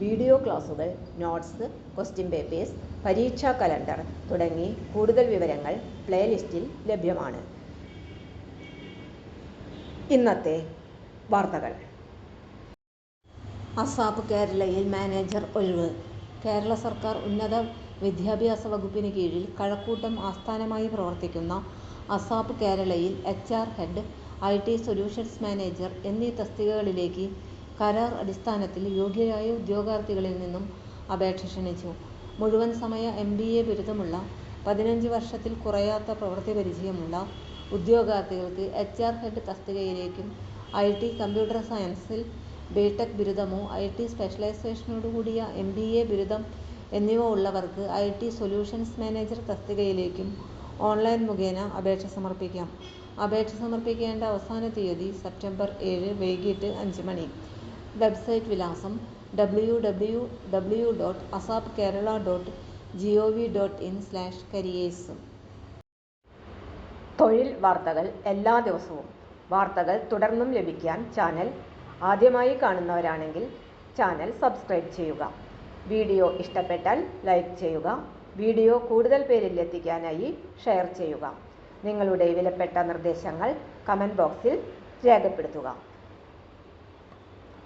Video ക്ലാസുകൾ notes question papers പരീക്ഷാ calendar തുടങ്ങി കൂടുതൽ വിവരങ്ങൾ പ്ലേലിസ്റ്റിൽ ലഭ്യമാണ്. ഇന്നത്തെ വാർത്തകൾ. അസാപ്പ് കേരളയിൽ മാനേജർ ഒഴിവ്. കേരള സർക്കാർ ഉന്നത വിദ്യാഭ്യാസ വകുപ്പിന് കീഴിൽ കഴക്കൂട്ടം ആസ്ഥാനമായി പ്രവർത്തിക്കുന്ന അസാപ്പ് കേരളയിൽ H R head I T solutions manager എന്നീ തസ്തികകളിലേക്ക് കരാർ അടിസ്ഥാനത്തിൽ യോഗ്യരായ ഉദ്യോഗാർത്ഥികളിൽ നിന്നും അപേക്ഷ ക്ഷണിച്ചു. മുഴുവൻ സമയ എം ബി എ ബിരുദമുള്ള പതിനഞ്ച് വർഷത്തിൽ കുറയാത്ത പ്രവൃത്തി പരിചയമുള്ള ഉദ്യോഗാർത്ഥികൾക്ക് എച്ച് ആർ ഹെഡ് തസ്തികയിലേക്കും ഐ ടി കമ്പ്യൂട്ടർ സയൻസിൽ ബിടെക് ബിരുദമോ ഐ ടി സ്പെഷ്യലൈസേഷനോടുകൂടിയ എം ബി എ ബിരുദം എന്നിവ ഉള്ളവർക്ക് ഐ ടി സൊല്യൂഷൻസ് മാനേജർ തസ്തികയിലേക്കും ഓൺലൈൻ മുഖേന അപേക്ഷ സമർപ്പിക്കാം. അപേക്ഷ സമർപ്പിക്കേണ്ട അവസാന തീയതി സെപ്റ്റംബർ ഏഴ് വൈകിട്ട് അഞ്ച് മണി. വെബ്സൈറ്റ് വിലാസം W W W dot ASAP Kerala dot G O V dot in slash careers തൊഴിൽ വാർത്തകൾ എല്ലാ ദിവസവും വാർത്തകൾ തുടർന്നും ലഭിക്കാൻ ചാനൽ ആദ്യമായി കാണുന്നവരാണെങ്കിൽ ചാനൽ സബ്സ്ക്രൈബ് ചെയ്യുക. വീഡിയോ ഇഷ്ടപ്പെട്ടാൽ ലൈക്ക് ചെയ്യുക. വീഡിയോ കൂടുതൽ പേരിൽ എത്തിക്കാനായി ഷെയർ ചെയ്യുക. നിങ്ങളുടെ വിലപ്പെട്ട നിർദ്ദേശങ്ങൾ കമന്റ് ബോക്സിൽ രേഖപ്പെടുത്തുക.